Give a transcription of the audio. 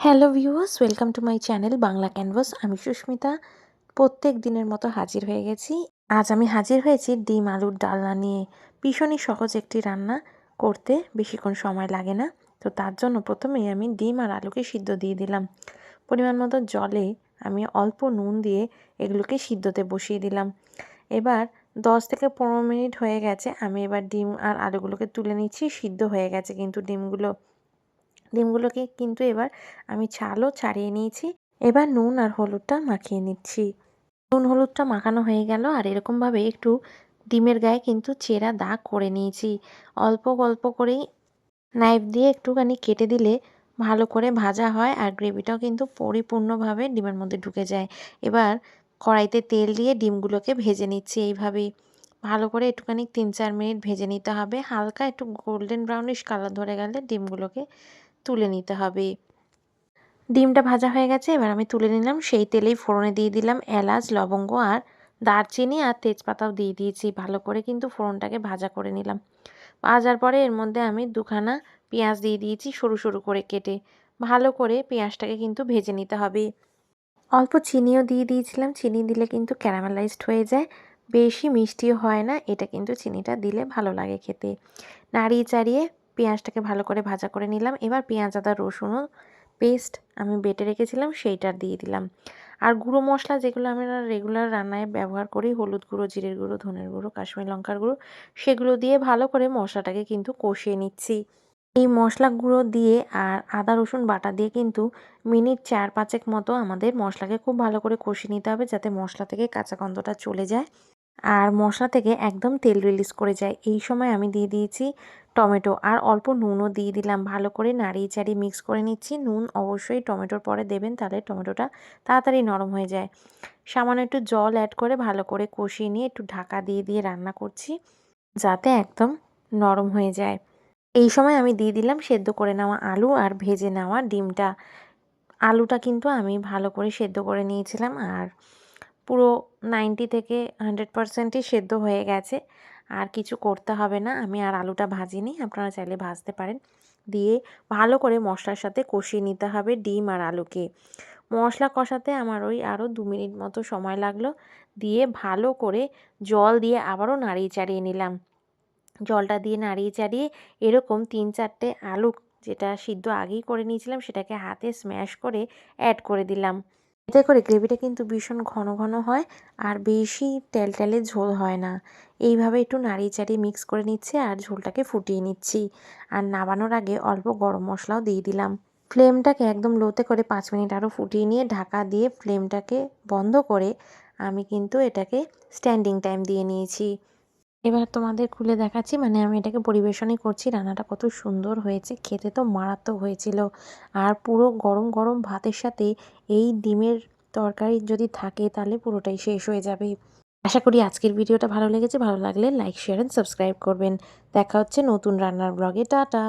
Hello viewers welcome to my channel Bangla canvas আমি সুস্মিতা। প্রত্যেক দিনের মতো হাজির হয়ে গেছি। আজ আমি হাজির হয়েছি ডিম আলুর ডালনা নিয়ে। ভীষণই সহজ একটি রান্না করতে, বেশিক্ষণ সময় লাগে না। তো তার জন্য প্রথমেই আমি ডিম আর আলুকে সিদ্ধ দিয়ে দিলাম। পরিমাণ মতো জলে আমি অল্প নুন দিয়ে এগুলোকে সিদ্ধতে বসিয়ে দিলাম। এবার দশ থেকে পনেরো মিনিট হয়ে গেছে। আমি এবার ডিম আর আলুগুলোকে তুলে নিচ্ছি। সিদ্ধ হয়ে গেছে কিন্তু ডিমগুলো। ডিমগুলোকে কিন্তু এবার আমি ছালও ছাড়িয়ে নিয়েছি। এবার নুন আর হলুদটা মাখিয়ে নিচ্ছি। নুন হলুদটা মাখানো হয়ে গেল আর এরকমভাবে একটু ডিমের গায়ে কিন্তু চেরা দাগ করে নিয়েছি। অল্প অল্প করেই নাইফ দিয়ে একটুখানি কেটে দিলে ভালো করে ভাজা হয় আর গ্রেভিটাও কিন্তু পরিপূর্ণভাবে ডিমের মধ্যে ঢুকে যায়। এবার কড়াইতে তেল দিয়ে ডিমগুলোকে ভেজে নিচ্ছি এইভাবেই। ভালো করে একটুখানি তিন চার মিনিট ভেজে নিতে হবে। হালকা একটু গোল্ডেন ব্রাউনিশ কালার ধরে গেলে ডিমগুলোকে তুলে নিতে হবে। ডিমটা ভাজা হয়ে গেছে, এবার আমি তুলে নিলাম। সেই তেলেই ফোড়নে দিয়ে দিলাম এলাচ, লবঙ্গ আর দারচিনি আর তেজপাতাও দিয়ে দিয়েছি। ভালো করে কিন্তু ফোড়নটাকে ভাজা করে নিলাম। ভাজার পরে এর মধ্যে আমি দুখানা পেঁয়াজ দিয়ে দিয়েছি সরু সরু করে কেটে। ভালো করে পেঁয়াজটাকে কিন্তু ভেজে নিতে হবে। অল্প চিনিও দিয়ে দিয়েছিলাম। চিনি দিলে কিন্তু ক্যারামেলাইজড হয়ে যায়। বেশি মিষ্টিও হয় না। এটা কিন্তু চিনিটা দিলে ভালো লাগে খেতে। নাড়িয়ে চাড়িয়ে পেঁয়াজটাকে ভালো করে ভাজা করে নিলাম। এবার পেঁয়াজ, আদা রসুনও পেস্ট আমি বেটে রেখেছিলাম সেইটা দিয়ে দিলাম। আর গুঁড়ো মশলা যেগুলো আমরা রেগুলার রান্নায় ব্যবহার করি, হলুদ গুঁড়ো, জিরের গুঁড়ো, ধনের গুঁড়ো, কাশ্মীর লঙ্কার গুঁড়ো, সেগুলো দিয়ে ভালো করে মশলাটাকে কিন্তু কষিয়ে নিচ্ছি। এই মশলা গুঁড়ো দিয়ে আর আদা, রসুন বাটা দিয়ে কিন্তু মিনিট চার পাঁচেক মতো আমাদের মশলাকে খুব ভালো করে কষিয়ে নিতে হবে, যাতে মশলা থেকে কাঁচা গন্ধটা চলে যায়। আর মশলা থেকে একদম তেল রিলিজ করে যায়। এই সময় আমি দিয়ে দিয়েছি টমেটো। আর অল্প নুনও দিয়ে দিলাম। ভালো করে নাড়িয়ে চাড়িয়ে মিক্স করে নিচ্ছি। নুন অবশ্যই টমেটোর পরে দেবেন, তাহলে টমেটোটা তাড়াতাড়ি নরম হয়ে যায়। সামান্য একটু জল অ্যাড করে ভালো করে কষিয়ে নিয়ে একটু ঢাকা দিয়ে দিয়ে রান্না করছি, যাতে একদম নরম হয়ে যায়। এই সময় আমি দিয়ে দিলাম সেদ্ধ করে নেওয়া আলু আর ভেজে নেওয়া ডিমটা। আলুটা কিন্তু আমি ভালো করে সেদ্ধ করে নিয়েছিলাম। আর পুরো নাইনটি থেকে হান্ড্রেড পারসেন্টই সেদ্ধ হয়ে গেছে। আর কিছু করতে হবে না। আমি আর আলুটা ভাজিনি। আপনারা চাইলে ভাজতে পারেন। দিয়ে ভালো করে মশলার সাথে কষিয়ে নিতে হবে ডিম আর আলুকে। মশলা কষাতে আমার ওই আরও দু মিনিট মতো সময় লাগল। দিয়ে ভালো করে জল দিয়ে আবারও নাড়িয়ে চাড়িয়ে নিলাম। জলটা দিয়ে নাড়িয়ে চাড়িয়ে এরকম তিন চারটে আলু যেটা সিদ্ধ আগেই করে নিয়েছিলাম, সেটাকে হাতে স্ম্যাশ করে অ্যাড করে দিলাম। এতে করে গ্রেভিটা কিন্তু ভীষণ ঘন ঘন হয় আর বেশি টেলটেলে ঝোল হয় না। এইভাবে একটু নাড়িয়ে চাড়িয়ে মিক্স করে নিচ্ছি আর ঝোলটাকে ফুটিয়ে নিচ্ছি। আর নামানোর আগে অল্প গরম মশলাও দিয়ে দিলাম। ফ্লেমটাকে একদম লোতে করে পাঁচ মিনিট আরও ফুটিয়ে নিয়ে ঢাকা দিয়ে ফ্লেমটাকে বন্ধ করে আমি কিন্তু এটাকে স্ট্যান্ডিং টাইম দিয়ে নিয়েছি। এবার তোমাদের খুলে দেখাচ্ছি মানে আমি এটাকে পরিবেশনই করছি। রান্নাটা কত সুন্দর হয়েছে, খেতে তো মারাত্মক হয়েছিল। আর পুরো গরম গরম ভাতের সাথে এই ডিমের তরকারি যদি থাকে, তাহলে পুরোটাই শেষ হয়ে যাবে। আশা করি আজকের ভিডিওটা ভালো লেগেছে। ভালো লাগলে লাইক, শেয়ার অ্যান্ড সাবস্ক্রাইব করবেন। দেখা হচ্ছে নতুন রান্নার ব্লগে। টাটা!